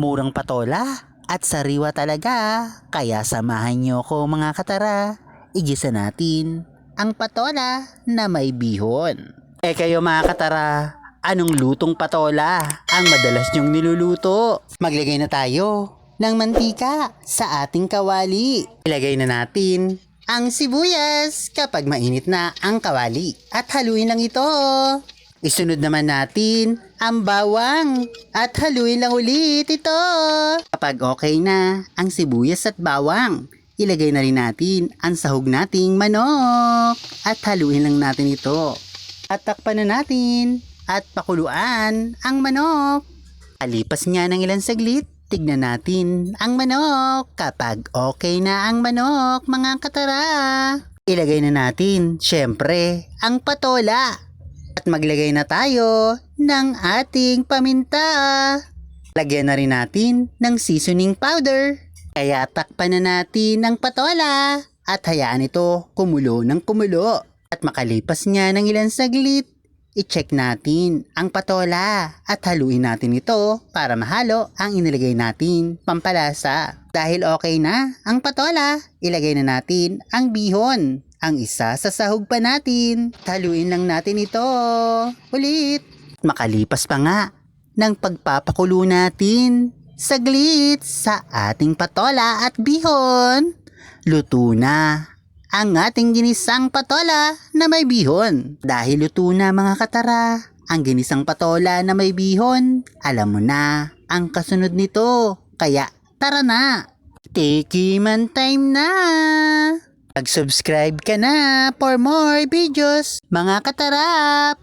Murang patola at sariwa talaga. Kaya samahan niyo ko mga katara. Igisa natin ang patola na may bihon. Eh kayo mga katara, anong lutong patola ang madalas niyong niluluto? Maglagay na tayo ng mantika sa ating kawali. Ilagay na natin ang sibuyas kapag mainit na ang kawali at haluin lang ito. Isunod naman natin ang bawang at haluin lang ulit ito. Kapag okay na ang sibuyas at bawang, ilagay na rin natin ang sahog nating manok at haluin lang natin ito. At takpan na natin at pakuluan ang manok. Alipas nga ng ilang saglit, tignan natin ang manok. Kapag okay na ang manok, mga katara, ilagay na natin, syempre, ang patola. At maglagay na tayo ng ating paminta. Lagyan na rin natin ng seasoning powder. Kaya takpan na natin ang patola at hayaan ito kumulo ng kumulo. At makalipas nga ng ilang saglit, i-check natin ang patola at haluin natin ito para mahalo ang inilagay natin pampalasa. Dahil okay na ang patola, ilagay na natin ang bihon. Ang isa sa sahog pa natin. Haluin lang natin ito. Ulit. Makalipas pa nga ng pagpapakulo natin. Saglit sa ating patola at bihon. Luto na ang ating ginisang patola na may bihon. Dahil luto na mga katara, ang ginisang patola na may bihon, alam mo na ang kasunod nito. Kaya tara na! Tikiman time na! Mag-subscribe ka na for more videos, mga katara,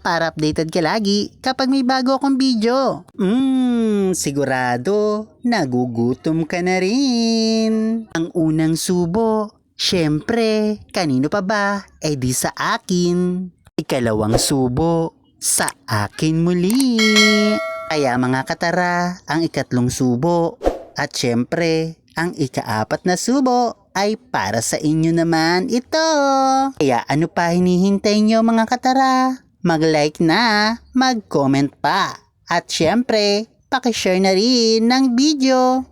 para updated ka lagi kapag may bago akong video. Mmm, sigurado, nagugutom ka na rin. Ang unang subo, syempre, kanino pa ba? Eh di sa akin. Ikalawang subo, sa akin muli. Kaya mga katara, ang ikatlong subo, at syempre, ang ikaapat na subo ay para sa inyo naman ito. Kaya ano pa hinihintay nyo mga katara? Mag-like na, mag-comment pa. At syempre, pakishare na rin ng video